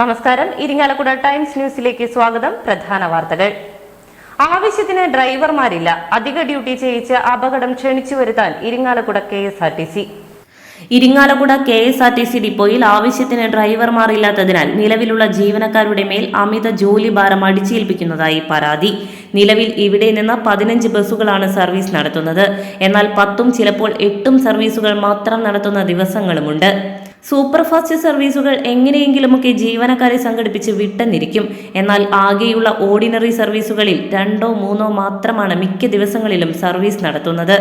നമസ്കാരം. ഇരിങ്ങാലക്കുട ടൈംസ് ന്യൂസിലേക്ക് സ്വാഗതം. പ്രധാന വാർത്തകൾ. ആവശ്യത്തിന് ഡ്രൈവർമാരില്ല. അധിക ഡ്യൂട്ടി ചെയ്യിച്ച് അപകടം ക്ഷണിച്ചു വരുത്താൻ Irinjalakuda K S R T C. Irinjalakuda K S R T C ഡിപ്പോയിൽ ആവശ്യത്തിന് ഡ്രൈവർമാർ ഇല്ലാത്തതിനാൽ നിലവിലുള്ള ജീവനക്കാരുടെ മേൽ അമിത ജോലി ഭാരം അടിച്ചേൽപ്പിക്കുന്നതായി പരാതി. നിലവിൽ ഇവിടെ നിന്ന് പതിനഞ്ച് ബസ്സുകളാണ് സർവീസ് നടത്തുന്നത്. എന്നാൽ പത്തും ചിലപ്പോൾ എട്ടും സർവീസുകൾ മാത്രം നടത്തുന്ന ദിവസങ്ങളുമുണ്ട്. സൂപ്പർഫാസ്റ്റ് സർവീസുകൾ എങ്ങനെയെങ്കിലുമൊക്കെ ജീവനക്കാരെ സംഘടിപ്പിച്ച് വിട്ടെന്നിരിക്കും. എന്നാൽ ആകെയുള്ള ഓർഡിനറി സർവീസുകളിൽ രണ്ടോ മൂന്നോ മാത്രമാണ് മിക്ക ദിവസങ്ങളിലും സർവീസ് നടത്തുന്നത്.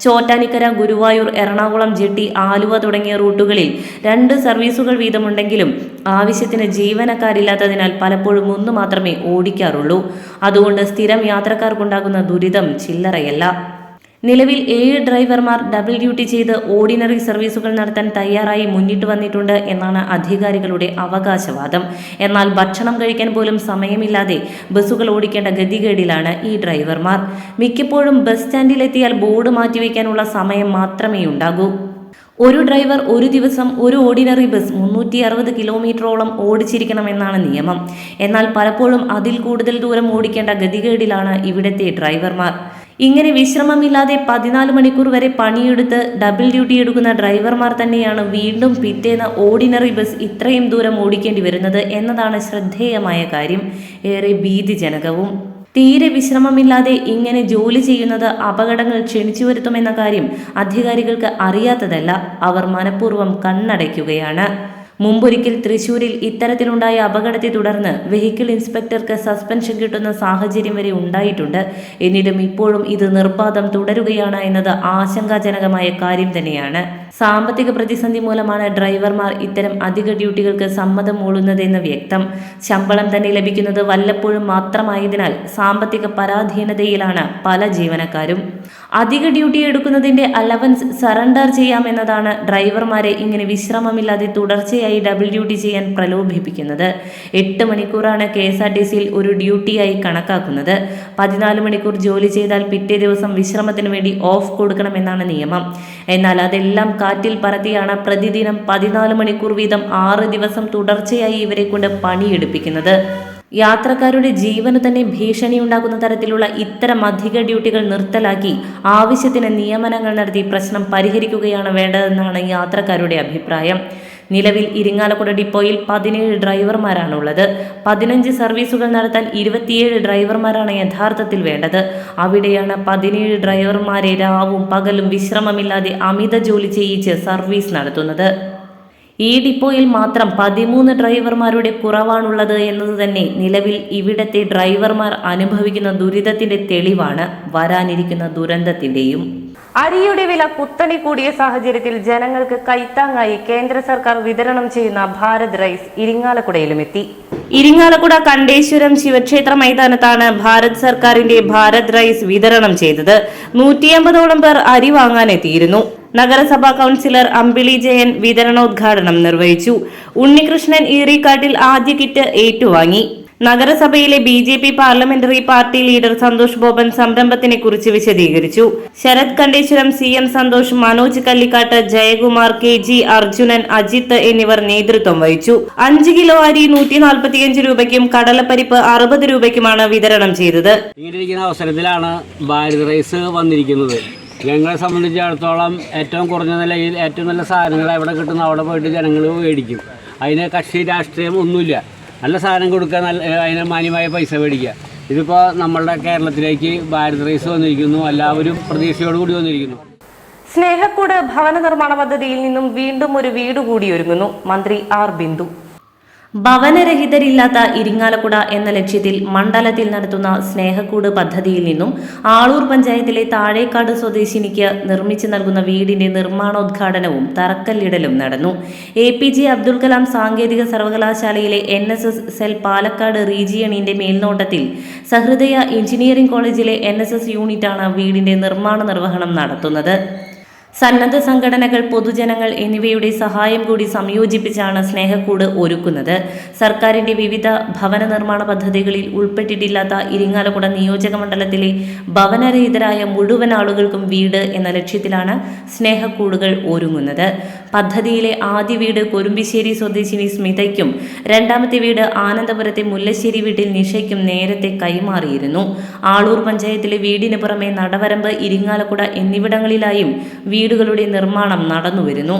ചോറ്റാനിക്കര ഗുരുവായൂർ എറണാകുളം ജെട്ടി ആലുവ തുടങ്ങിയ റൂട്ടുകളിൽ രണ്ട് സർവീസുകൾ വീതമുണ്ടെങ്കിലും ആവശ്യത്തിന് ജീവനക്കാരില്ലാത്തതിനാൽ പലപ്പോഴും ഒന്ന് മാത്രമേ ഓടിക്കാറുള്ളൂ. അതുകൊണ്ട് സ്ഥിരം യാത്രക്കാർക്കുണ്ടാകുന്ന ദുരിതം ചില്ലറയല്ല. നിലവിൽ ഏഴ് ഡ്രൈവർമാർ ഡബിൾ ഡ്യൂട്ടി ചെയ്ത് ഓർഡിനറി സർവീസുകൾ നടത്താൻ തയ്യാറായി മുന്നിട്ട് വന്നിട്ടുണ്ട് എന്നാണ് അധികാരികളുടെ അവകാശവാദം. എന്നാൽ ഭക്ഷണം കഴിക്കാൻ പോലും സമയമില്ലാതെ ബസ്സുകൾ ഓടിക്കേണ്ട ഗതികേടിലാണ് ഈ ഡ്രൈവർമാർ. മിക്കപ്പോഴും ബസ് സ്റ്റാൻഡിലെത്തിയാൽ ബോർഡ് മാറ്റിവെക്കാനുള്ള സമയം മാത്രമേ ഉണ്ടാകൂ. ഒരു ഡ്രൈവർ ഒരു ദിവസം ഒരു ഓർഡിനറി ബസ് മുന്നൂറ്റി അറുപത് കിലോമീറ്ററോളം ഓടിച്ചിരിക്കണമെന്നാണ് നിയമം. എന്നാൽ പലപ്പോഴും അതിൽ കൂടുതൽ ദൂരം ഓടിക്കേണ്ട ഗതികേടിലാണ് ഇവിടുത്തെ ഡ്രൈവർമാർ. ഇങ്ങനെ വിശ്രമമില്ലാതെ പതിനാല് മണിക്കൂർ വരെ പണിയെടുത്ത് ഡബിൾ ഡ്യൂട്ടി എടുക്കുന്ന ഡ്രൈവർമാർ തന്നെയാണ് വീണ്ടും പിറ്റേന്ന് ഓർഡിനറി ബസ് ഇത്രയും ദൂരം ഓടിക്കേണ്ടി വരുന്നത് എന്നതാണ് ശ്രദ്ധേയമായ കാര്യം. ഏറെ ഭീതിജനകവും. തീരെ വിശ്രമമില്ലാതെ ഇങ്ങനെ ജോലി ചെയ്യുന്നത് അപകടങ്ങൾ ക്ഷണിച്ചു വരുത്തുമെന്ന കാര്യം അധികാരികൾക്ക് അറിയാത്തതല്ല. അവർ മനഃപൂർവം കണ്ണടയ്ക്കുകയാണ്. മുമ്പൊരിക്കൽ തൃശൂരിൽ ഇത്തരത്തിലുണ്ടായ അപകടത്തെ തുടർന്ന് വെഹിക്കിൾ ഇൻസ്പെക്ടർക്ക് സസ്പെൻഷൻ കിട്ടുന്ന സാഹചര്യം വരെ ഉണ്ടായിട്ടുണ്ട്. എന്നിട്ടും ഇപ്പോഴും ഇത് നിർബാധം തുടരുകയാണ് എന്നത് ആശങ്കാജനകമായ കാര്യം തന്നെയാണ്. സാമ്പത്തിക പ്രതിസന്ധി മൂലമാണ് ഡ്രൈവർമാർ ഇത്തരം അധിക ഡ്യൂട്ടികൾക്ക് സമ്മതം മൂളുന്നതെന്ന് വ്യക്തം. ശമ്പളം തന്നെ ലഭിക്കുന്നത് വല്ലപ്പോഴും മാത്രമായതിനാൽ സാമ്പത്തിക പരാധീനതയിലാണ് പല ജീവനക്കാരും. അധിക ഡ്യൂട്ടി എടുക്കുന്നതിന്റെ അലവൻസ് സറണ്ടർ ചെയ്യാമെന്നതാണ് ഡ്രൈവർമാരെ ഇങ്ങനെ വിശ്രമമില്ലാതെ തുടർച്ചയായി ഡബിൾ ഡ്യൂട്ടി ചെയ്യാൻ പ്രലോഭിപ്പിക്കുന്നത്. എട്ട് മണിക്കൂറാണ് കെ എസ് ആർ ടി സിയിൽ ഒരു ഡ്യൂട്ടിയായി കണക്കാക്കുന്നത്. പതിനാല് മണിക്കൂർ ജോലി ചെയ്താൽ പിറ്റേ ദിവസം വിശ്രമത്തിന് വേണ്ടി ഓഫ് കൊടുക്കണമെന്നാണ് നിയമം. എന്നാൽ അതെല്ലാം കാറ്റിൽ പറത്തിയാണ് പ്രതിദിനം പതിനാല് മണിക്കൂർ വീതം ആറ് ദിവസം തുടർച്ചയായി ഇവരെ കൊണ്ട് പണിയെടുപ്പിക്കുന്നത്. യാത്രക്കാരുടെ ജീവന് തന്നെ ഭീഷണിയുണ്ടാക്കുന്ന തരത്തിലുള്ള ഇത്തരം അധിക ഡ്യൂട്ടികൾ നിർത്തലാക്കി ആവശ്യത്തിന് നിയമനങ്ങൾ നടത്തി പ്രശ്നം പരിഹരിക്കുകയാണ് വേണ്ടതെന്നാണ് യാത്രക്കാരുടെ അഭിപ്രായം. നിലവിൽ ഇരിങ്ങാലക്കുട ഡിപ്പോയിൽ പതിനേഴ് ഡ്രൈവർമാരാണുള്ളത്. പതിനഞ്ച് സർവീസുകൾ നടത്താൻ ഇരുപത്തിയേഴ് ഡ്രൈവർമാരാണ് യഥാർത്ഥത്തിൽ വേണ്ടത്. അവിടെയാണ് പതിനേഴ് ഡ്രൈവർമാരെ രാവും പകലും വിശ്രമമില്ലാതെ അമിത ജോലി ചെയ്യിച്ച് സർവീസ് നടത്തുന്നത്. ഈ ഡിപ്പോയിൽ മാത്രം പതിമൂന്ന് ഡ്രൈവർമാരുടെ കുറവാണുള്ളത് എന്നത് തന്നെ നിലവിൽ ഇവിടത്തെ ഡ്രൈവർമാർ അനുഭവിക്കുന്ന ദുരിതത്തിന്റെ തെളിവാണ് വരാനിരിക്കുന്ന ദുരന്തത്തിന്റെയും. അരിയുടെ വില കുത്തനെ കൂടിയ സാഹചര്യത്തിൽ ജനങ്ങൾക്ക് കൈത്താങ്ങായി കേന്ദ്ര സർക്കാർ വിതരണം ചെയ്യുന്ന ഭാരത് റൈസ് ഇരിങ്ങാലക്കുടയിലും എത്തി. ഇരിങ്ങാലക്കുട കണ്ടേശ്വരം ശിവക്ഷേത്ര മൈതാനത്താണ് ഭാരത് സർക്കാരിന്റെ ഭാരത് റൈസ് വിതരണം ചെയ്തത്. നൂറ്റിയമ്പതോളം പേർ അരി വാങ്ങാനെത്തിയിരുന്നു. നഗരസഭാ കൗൺസിലർ അമ്പിളി ജയൻ വിതരണോദ്ഘാടനം നിർവഹിച്ചു. ഉണ്ണികൃഷ്ണൻ ഈറിക്കാട്ടിൽ ആദ്യ കിറ്റ് ഏറ്റുവാങ്ങി. നഗരസഭയിലെ B J P parliamentary party leader Santhosh Boban സംരംഭത്തിനെ കുറിച്ച് വിശദീകരിച്ചു. Sarath Kandeswaram C M Santhosh Manoj Kallikattu Jayakumar K G Arjunan Ajith എന്നിവർ നേതൃത്വം വഹിച്ചു. അഞ്ച് കിലോ അരി നൂറ്റി നാൽപ്പത്തിയഞ്ച് രൂപയ്ക്കും കടലപ്പരിപ്പ് അറുപത് രൂപയ്ക്കുമാണ് വിതരണം ചെയ്തത്. അവസരത്തിലാണ് ഭാരത് റൈസ് വന്നിരിക്കുന്നത്. ഞങ്ങളെ സംബന്ധിച്ചിടത്തോളം ഏറ്റവും കുറഞ്ഞ നിലയിൽ ഏറ്റവും നല്ല സാധനങ്ങൾ എവിടെ കിട്ടുന്ന അവിടെ പോയിട്ട് ജനങ്ങൾ മേടിക്കും. അതിന് കക്ഷി രാഷ്ട്രീയം ഒന്നുമില്ല. നല്ല സാധനം കൊടുക്കുക നല്ല അതിന് മാന്യമായ പൈസ മേടിക്കുക. ഇതിപ്പോൾ നമ്മളുടെ കേരളത്തിലേക്ക് ഭാരത് റൈസ് വന്നിരിക്കുന്നു. എല്ലാവരും പ്രതീക്ഷയോട് കൂടി വന്നിരിക്കുന്നു. സ്നേഹക്കൂട് ഭവന നിർമ്മാണ പദ്ധതിയിൽ നിന്നും വീണ്ടും ഒരു വീട് കൂടി ഒരുങ്ങുന്നു. മന്ത്രി ആർ ബിന്ദു. ഭവനരഹിതരില്ലാത്ത ഇരിങ്ങാലക്കുട എന്ന ലക്ഷ്യത്തിൽ മണ്ഡലത്തിൽ നടത്തുന്ന സ്നേഹക്കൂട് പദ്ധതിയിൽ നിന്നും ആളൂർ പഞ്ചായത്തിലെ താഴേക്കാട് സ്വദേശിനിക്ക് നിർമ്മിച്ചു നൽകുന്ന വീടിന്റെ നിർമ്മാണോദ്ഘാടനവും തറക്കല്ലിടലും നടന്നു. A P J Abdul Kalam സാങ്കേതിക സർവകലാശാലയിലെ N S S cell Palakkad റീജിയണിന്റെ മേൽനോട്ടത്തിൽ സഹൃദയ എഞ്ചിനീയറിംഗ് കോളേജിലെ എൻ എസ് എസ് യൂണിറ്റാണ് വീടിന്റെ നിർമ്മാണ നിർവഹണം നടത്തുന്നത്. സന്നദ്ധ സംഘടനകൾ പൊതുജനങ്ങൾ എന്നിവയുടെ സഹായം കൂടി സംയോജിപ്പിച്ചാണ് സ്നേഹക്കൂട് ഒരുക്കുന്നത്. സർക്കാരിന്റെ വിവിധ ഭവന നിർമ്മാണ പദ്ധതികളിൽ ഉൾപ്പെട്ടിട്ടില്ലാത്ത ഇരിങ്ങാലക്കുട നിയോജക മണ്ഡലത്തിലെ ഭവനരഹിതരായ മുഴുവൻ ആളുകൾക്കും വീട് എന്ന ലക്ഷ്യത്തിലാണ് സ്നേഹക്കൂടുകൾ ഒരുങ്ങുന്നത്. പദ്ധതിയിലെ ആദ്യ വീട് കൊരുമ്പിശ്ശേരി സ്വദേശിനി സ്മിതയ്ക്കും രണ്ടാമത്തെ വീട് ആനന്ദപുരത്തെ മുല്ലശ്ശേരി വീട്ടിൽ നിഷയ്ക്കും നേരത്തെ കൈമാറിയിരുന്നു. ആളൂർ പഞ്ചായത്തിലെ വീടിന് പുറമെ നടവരമ്പ് ഇരിങ്ങാലക്കുട എന്നിവിടങ്ങളിലായും വീടുകളുടെ നിർമ്മാണം നടന്നുവരുന്നു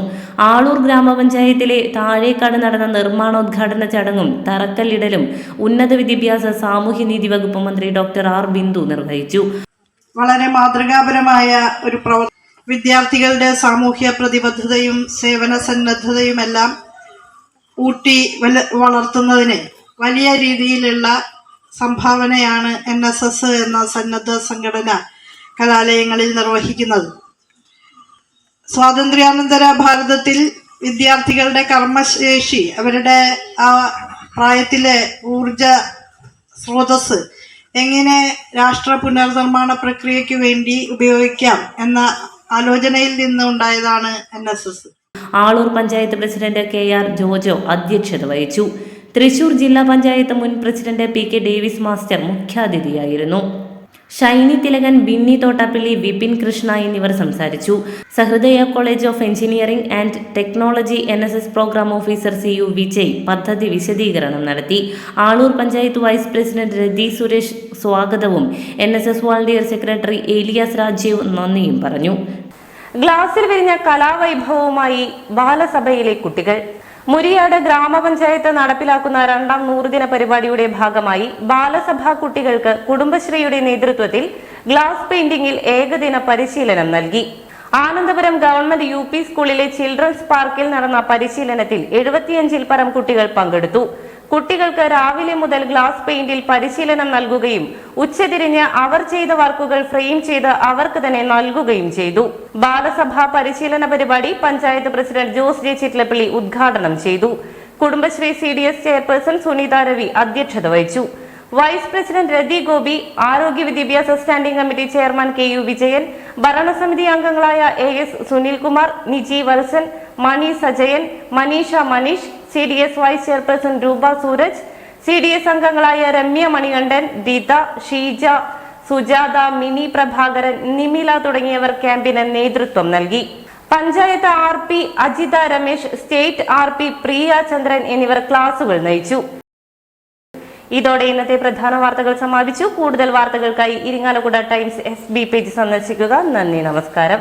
ആളൂർ ഗ്രാമപഞ്ചായത്തിലെ താഴേക്കാട് നടന്ന നിർമ്മാണോദ്ഘാടന ചടങ്ങും തറക്കല്ലിടലും ഉന്നത വിദ്യാഭ്യാസ സാമൂഹ്യനീതി വകുപ്പ് മന്ത്രി ഡോക്ടർ ആർ ബിന്ദു നിർവഹിച്ചു. വളരെ മാതൃകാപരമായ ഒരു പ്രവർ വിദ്യാർത്ഥികളുടെ സാമൂഹ്യ പ്രതിബദ്ധതയും സേവന സന്നദ്ധതയുമെല്ലാം ഊട്ടി വല വളർത്തുന്നതിന് വലിയ രീതിയിലുള്ള സംഭാവനയാണ് എൻ എന്ന സന്നദ്ധ സംഘടന കലാലയങ്ങളിൽ നിർവഹിക്കുന്നത്. സ്വാതന്ത്ര്യാനന്തര ഭാരതത്തിൽ വിദ്യാർത്ഥികളുടെ കർമ്മശേഷി അവരുടെ ആ പ്രായത്തിലെ ഊർജ സ്രോതസ് എങ്ങനെ രാഷ്ട്ര പുനർനിർമ്മാണ പ്രക്രിയയ്ക്ക് വേണ്ടി ഉപയോഗിക്കാം എന്ന ആലോചനയിൽ നിന്നുണ്ടായതാണ് N S S. Aloor panchayat president K R Jojo അധ്യക്ഷത വഹിച്ചു. തൃശൂർ ജില്ലാ പഞ്ചായത്ത് മുൻ president P K Davis master മുഖ്യാതിഥിയായിരുന്നു. Shiny Thilakan Binny Thottappally Vipin Krishna എന്നിവർ സംസാരിച്ചു. Sahrudaya college of engineering and technology N S S programme officer C U Vijay പദ്ധതി വിശദീകരണം നടത്തി. ആളൂർ പഞ്ചായത്ത് വൈസ് പ്രസിഡന്റ് രതി സുരേഷ് സ്വാഗതവും N S S volunteer secretary Elias Rajeev നന്ദിയും പറഞ്ഞു. ഗ്ലാസിൽ വിരിഞ്ഞ കലാവൈഭവവുമായി ബാലസഭയിലെ കുട്ടികൾ. മുരിയാട് ഗ്രാമപഞ്ചായത്ത് നടപ്പിലാക്കുന്ന രണ്ടാം നൂറുദിന പരിപാടിയുടെ ഭാഗമായി ബാലസഭാ കുട്ടികൾക്ക് കുടുംബശ്രീയുടെ നേതൃത്വത്തിൽ ഗ്ലാസ് പെയിന്റിംഗിൽ ഏകദിന പരിശീലനം നൽകി. Anandapuram government U P school children's പാർക്കിൽ നടന്ന പരിശീലനത്തിൽ എഴുപത്തിയഞ്ചിൽ പരം കുട്ടികൾ പങ്കെടുത്തു. കുട്ടികൾക്ക് രാവിലെ മുതൽ ഗ്ലാസ് പെയിന്റിൽ പരിശീലനം നൽകുകയും ഉച്ചതിരിഞ്ഞ് അവർ ചെയ്ത വർക്കുകൾ ഫ്രെയിം ചെയ്ത് അവർക്ക് തന്നെ നൽകുകയും ചെയ്തു. ബാലസഭാ പരിശീലന പരിപാടി പഞ്ചായത്ത് പ്രസിഡന്റ് ജോസ് ജെ ചിറ്റ്ലപ്പള്ളി ഉദ്ഘാടനം ചെയ്തു. Kudumbashree C D S chairperson Sunitha Ravi അധ്യക്ഷത വഹിച്ചു. വൈസ് പ്രസിഡന്റ് രതി ഗോപി ആരോഗ്യ വിദ്യാഭ്യാസ standing committee chairman K U Vijayan ഭരണസമിതി അംഗങ്ങളായ A S Sunilkumar Niji Valsan Mani Sajayan Maneesha Maneesh C D S vice chairperson Roopa Sooraj C D S അംഗങ്ങളായ രമ്യ മണികണ്ഠൻ ദിത ഷീജ സുജാത മിനി പ്രഭാകരൻ നിമില തുടങ്ങിയവർ ക്യാമ്പിന് നേതൃത്വം നൽകി. Panchayat R P Ajitha Ramesh state R P Priya Chandran എന്നിവർ ക്ലാസുകൾ നയിച്ചു. ഇതോടെ ഇന്നത്തെ പ്രധാന വാർത്തകൾ സമാപിച്ചു. കൂടുതൽ വാർത്തകൾക്കായി Irinjalakuda Times F B page സന്ദർശിക്കുക. നന്ദി നമസ്കാരം.